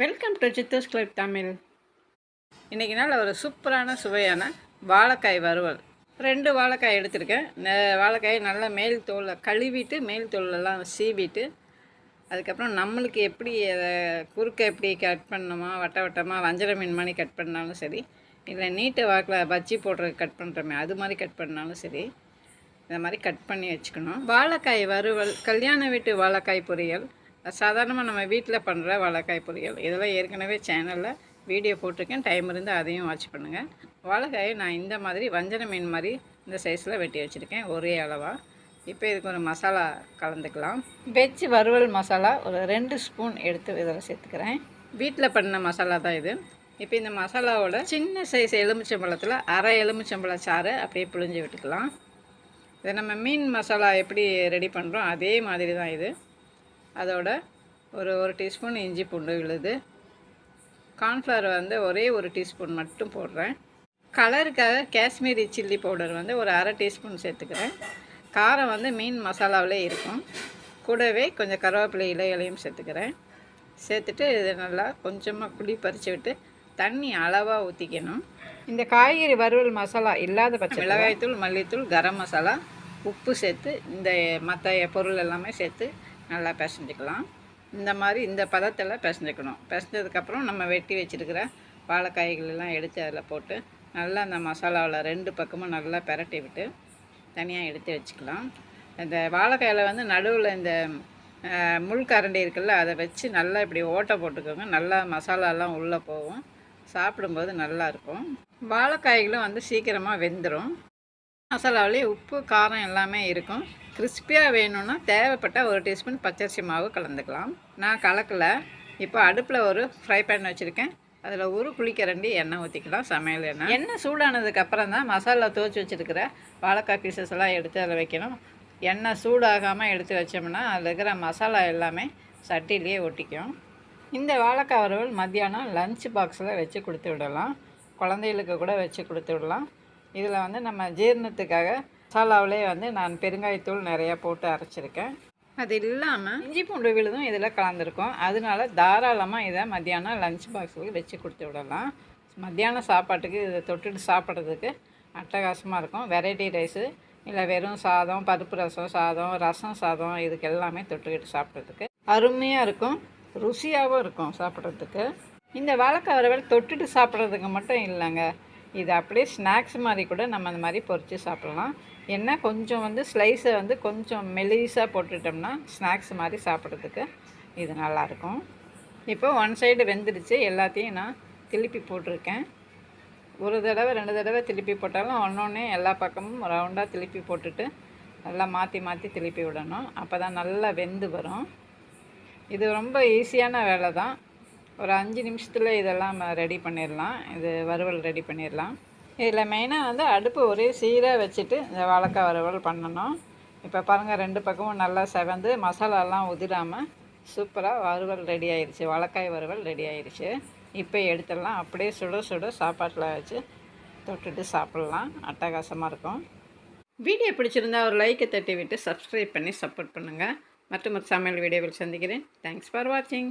Welcome to சித்தூஸ் club Tamil இன்றைக்கி நாள் ஒரு சூப்பரான சுவையான வாழைக்காய் வறுவல். ரெண்டு வாழைக்காய் எடுத்திருக்கேன். வாழைக்காயை நல்லா மேல் தோலை கழுவிட்டு மேல் தோலெல்லாம் சீவிட்டு அதுக்கப்புறம் நம்மளுக்கு எப்படி அதை குறுக்க எப்படி கட் பண்ணணுமா வட்ட வட்டமாக வஞ்சர மீன் மாதிரி கட் பண்ணாலும் சரி இல்லை நீட்டை வாக்கில் பஜ்ஜி போடுற கட் பண்ணுறோமே அது மாதிரி கட் பண்ணாலும் சரி இந்த மாதிரி கட் பண்ணி வச்சுக்கணும். வாழைக்காய் வறுவல் கல்யாண வீட்டு வாழைக்காய் பொரியல். சாதாரணமாக நம்ம வீட்டில் பண்ணுற வாழைக்காய் பொரியல். இதெல்லாம் ஏற்கனவே சேனலில் வீடியோ போட்டிருக்கேன். டைம் இருந்து அதையும் வாட்ச் பண்ணுங்கள் வாழைக்காயை நான் இந்த மாதிரி வஞ்சன மீன் மாதிரி இந்த சைஸில் வெட்டி வச்சுருக்கேன். ஒரே அளவாக இப்போ இதுக்கு ஒரு மசாலா கலந்துக்கலாம். வெஜ் வறுவல் மசாலா ஒரு ரெண்டு ஸ்பூன் எடுத்து இதில் சேர்த்துக்கிறேன். வீட்டில் பண்ண மசாலா தான் இது. இப்போ இந்த மசாலாவோட சின்ன சைஸ் எலுமிச்சம்பழத்தில் அரை எலுமிச்சம்பழ சாறு அப்படியே புழிஞ்சு விட்டுக்கலாம். இதை நம்ம மீன் மசாலா எப்படி ரெடி பண்ணுறோம் அதே மாதிரி தான் இது. அதோட ஒரு ஒரு டீஸ்பூன் இஞ்சி பூண்டு விழுது. கார்ன்ஃப்ளவர் வந்து ஒரே ஒரு டீஸ்பூன் மட்டும் போடுறேன். கலருக்காக காஷ்மீரி சில்லி பவுடர் வந்து ஒரு அரை டீஸ்பூன் சேர்த்துக்கிறேன். காரம் வந்து மீன் மசாலாவிலே இருக்கும். கூடவே கொஞ்சம் கருவேப்பிலை இலைகளையும் சேர்த்துக்கிறேன். சேர்த்துட்டு இது நல்லா கொஞ்சமாக குழி பறித்து விட்டு தண்ணி அளவாக ஊற்றிக்கணும் இந்த காய்கறி வறுவல் மசாலா இல்லாத பச்சை மிளகாய்த்தூள் மல்லித்தூள் கரம் மசாலா உப்பு சேர்த்து இந்த மற்ற பொருள் எல்லாமே சேர்த்து நல்லா பிசைஞ்சிக்கலாம். இந்த மாதிரி இந்த பதத்தில் பிசைஞ்சிக்கணும். பிசைஞ்சதுக்கப்புறம் நம்ம வெட்டி வச்சுருக்கிற வாழைக்காய்கள் எல்லாம் எடுத்து அதில் போட்டு நல்லா அந்த மசாலாவில் ரெண்டு பக்கமும் நல்லா பிரட்டி விட்டு தனியாக எடுத்து வச்சுக்கலாம். இந்த வாழைக்காயில் வந்து நடுவில் இந்த முள் கரண்டி இருக்குல்ல அதை வச்சு நல்லா இப்படி ஓட்டை போட்டுக்கோங்க. நல்லா மசாலாலாம் உள்ளே போகும். சாப்பிடும்போது நல்லாயிருக்கும் வாழைக்காய்களும் வந்து சீக்கிரமாக வெந்துடும் மசாலாவிலே உப்பு காரம் எல்லாமே இருக்கும். கிறிஸ்பியாக வேணும்னா தேவைப்பட்ட ஒரு டீஸ்பூன் பச்சரிசி மாவு கலந்துக்கலாம். நான் கலக்கலை. இப்போ அடுப்பில் ஒரு ஃப்ரை பேன் வச்சுருக்கேன். அதில் ஒரு ரெண்டு எண்ணெய் ஊற்றிக்கலாம் சமையல் எண்ணெய். எண்ணெய் சூடானதுக்கப்புறம் தான் மசாலா துவச்சி வச்சுருக்கிற வாழைக்காய் பீசஸ் எல்லாம் எடுத்து அதில் வைக்கணும். எண்ணெய் சூடாகாமல் எடுத்து வச்சோம்னா அதில் இருக்கிற மசாலா எல்லாமே சட்டிலேயே ஒட்டிக்கும். இந்த வாழைக்காய் வறுவல் மத்தியானம் லஞ்ச் பாக்ஸில் வச்சு கொடுத்து விடலாம். குழந்தைகளுக்கு கூட வச்சு கொடுத்து விடலாம். இதில் வந்து நம்ம ஜீரணத்துக்காக மசாலாவிலே வந்து நான் பெருங்காயத்தூள் நிறையா போட்டு அரைச்சிருக்கேன். அது இல்லாமல் இஞ்சி பூண்டு விழுதும் இதில் கலந்துருக்கும். அதனால தாராளமாக இதை மத்தியானம் லஞ்ச் பாக்ஸுக்கு வச்சு கொடுத்து விடலாம். மத்தியானம் சாப்பாட்டுக்கு இதை தொட்டுட்டு சாப்பிட்றதுக்கு அட்டகாசமாக இருக்கும். வெரைட்டி ரைஸு இல்லை வெறும் சாதம் பருப்பு ரசம் சாதம் ரசம் சாதம் இதுக்கு எல்லாமே தொட்டுக்கிட்டு சாப்பிட்றதுக்கு அருமையாக இருக்கும். ருசியாகவும் இருக்கும் சாப்பிட்றதுக்கு. இந்த வாழைக்காய் வறுவல் தொட்டுட்டு சாப்பிட்றதுக்கு மட்டும் இல்லைங்க. இது அப்படியே ஸ்நாக்ஸ் மாதிரி கூட நம்ம அந்த மாதிரி பொரித்து சாப்பிட்லாம். என்ன கொஞ்சம் வந்து ஸ்லைஸை வந்து கொஞ்சம் மெலிசாக போட்டுட்டோம்னா ஸ்நாக்ஸ் மாதிரி சாப்பிட்றதுக்கு இது நல்லாயிருக்கும். இப்போ ஒன் சைடு வெந்துடுச்சு. எல்லாத்தையும் நான் திருப்பி போட்டிருக்கேன். ஒரு தடவை ரெண்டு தடவை திருப்பி போட்டாலும் ஒன்றொன்னே எல்லா பக்கமும் ரவுண்டாக திருப்பி போட்டுட்டு நல்லா மாற்றி மாற்றி திருப்பி விடணும். அப்போ தான் நல்லா வெந்து வரும். இது ரொம்ப ஈஸியான வேலை தான் ஒரு அஞ்சு நிமிஷத்தில் இதெல்லாம் ரெடி பண்ணிடலாம் இது வறுவல் ரெடி பண்ணிடலாம் இதில் மெயினாக வந்து அடுப்பு ஒரே சீராக வச்சுட்டு இந்த வாழைக்காய் வறுவல் பண்ணணும். இப்போ பாருங்கள் ரெண்டு பக்கமும் நல்லா செவந்து மசாலாலாம் உதிராமல் சூப்பராக வறுவல் ரெடி ஆயிடுச்சு வாழைக்காய் வறுவல் ரெடி ஆயிடுச்சு இப்போ எடுத்துடலாம். அப்படியே சுட சுட சாப்பாட்டில் வச்சு தொட்டுட்டு சாப்பிட்லாம். அட்டகாசமாக இருக்கும். வீடியோ பிடிச்சிருந்தா ஒரு லைக்கை தட்டி விட்டு சப்ஸ்கிரைப் பண்ணி சப்போர்ட் பண்ணுங்கள் மற்றும் ஒரு சமையல் வீடியோவில் சந்திக்கிறேன். தேங்க்ஸ் ஃபார் வாட்சிங்